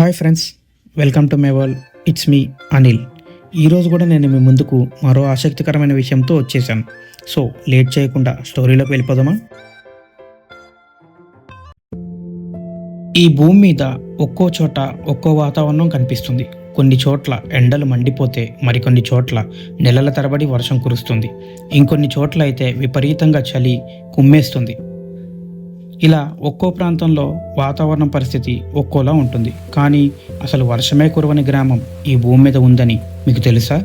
Hi friends welcome to my wall it's me Anil. ఈరోజు కూడా నేను మీ ముందుకు మరో ఆసక్తికరమైన విషయంతో వచ్చేసాను. సో లేట్ చేయకుండా స్టోరీలోకి వెళ్ళిపోదామా? ఈ భూమి మీద ఒక్కో చోట ఒక్కో వాతావరణం కనిపిస్తుంది. కొన్ని చోట్ల ఎండలు మండిపోతే మరికొన్ని చోట్ల నెలల తరబడి వర్షం కురుస్తుంది. ఇంకొన్ని చోట్ల అయితే విపరీతంగా చలి కుమ్మేస్తుంది. ఇలా ఒక్కో ప్రాంతంలో వాతావరణ పరిస్థితి ఒక్కోలా ఉంటుంది. కానీ అసలు వర్షమే కురవని గ్రామం ఈ భూమి మీద ఉందని మీకు తెలుసా?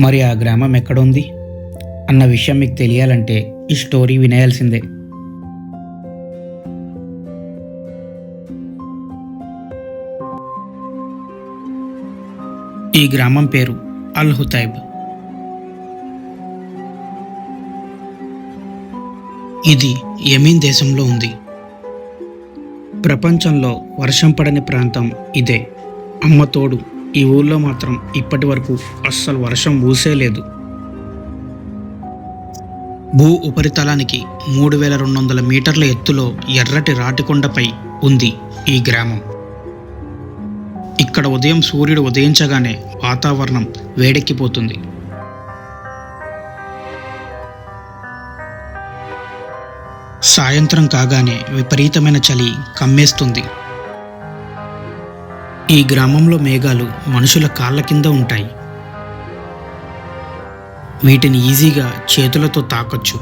మరి ఆ గ్రామం ఎక్కడుంది? అన్న విషయం మీకు తెలియాలంటే ఈ స్టోరీ వినేయాల్సిందే. ఈ గ్రామం పేరు అల్ హుతైబ్ ఇది యమీన్ దేశంలో ఉంది. ప్రపంచంలో వర్షం పడని ప్రాంతం ఇదే. అమ్మ తోడు ఈ ఊళ్ళో మాత్రం ఇప్పటి వరకు అస్సలు వర్షం ఊసేలేదు భూ ఉపరితలానికి మూడు వేల రెండు వందల మీటర్ల ఎత్తులో ఎర్రటి రాటికొండపై ఉంది ఈ గ్రామం. ఇక్కడ ఉదయం సూర్యుడు ఉదయించగానే వాతావరణం వేడెక్కిపోతుంది. సాయంత్రం కాగానే విపరీతమైన చలి కమ్మేస్తుంది. ఈ గ్రామంలో మేఘాలు మనుషుల కాళ్ళ కింద ఉంటాయి. వీటిని ఈజీగా చేతులతో తాకొచ్చు.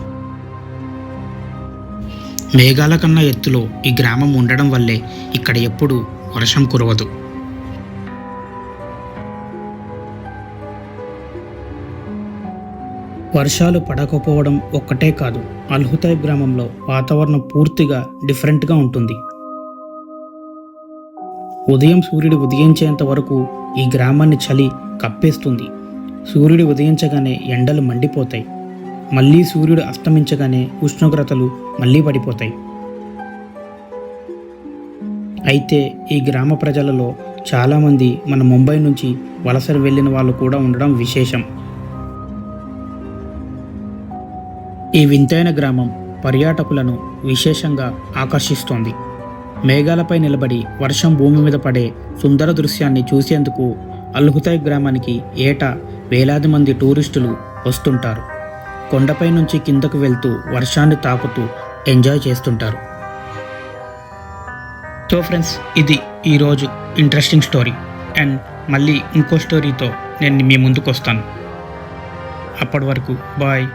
మేఘాల కన్నా ఎత్తులో ఈ గ్రామం ఉండడం వల్లే ఇక్కడ ఎప్పుడూ వర్షం కురవదు. వర్షాలు పడకపోవడం ఒక్కటే కాదు అల్హుతాయ్ గ్రామంలో వాతావరణం పూర్తిగా డిఫరెంట్గా ఉంటుంది. ఉదయం సూర్యుడు ఉదయించేంత వరకు ఈ గ్రామాన్ని చలి కప్పేస్తుంది. సూర్యుడు ఉదయించగానే ఎండలు మండిపోతాయి. మళ్ళీ సూర్యుడు అస్తమించగానే ఉష్ణోగ్రతలు మళ్ళీ పడిపోతాయి. అయితే ఈ గ్రామ ప్రజలలో చాలామంది మన ముంబై నుంచి వలసలు వెళ్ళిన వాళ్ళు కూడా ఉండడం విశేషం. ఈ వింతైన గ్రామం పర్యాటకులను విశేషంగా ఆకర్షిస్తోంది. మేఘాలపై నిలబడి వర్షం భూమి మీద పడే సుందర దృశ్యాన్ని చూసేందుకు అల్హుతాయ్ గ్రామానికి ఏటా వేలాది మంది టూరిస్టులు వస్తుంటారు. కొండపై నుంచి కిందకు వెళ్తూ వర్షాన్ని తాకుతూ ఎంజాయ్ చేస్తుంటారు. సో ఫ్రెండ్స్ ఇది ఈరోజు ఇంట్రెస్టింగ్ స్టోరీ. అండ్ మళ్ళీ ఇంకో స్టోరీతో నేను మీ ముందుకు వస్తాను అప్పటి వరకు బాయ్.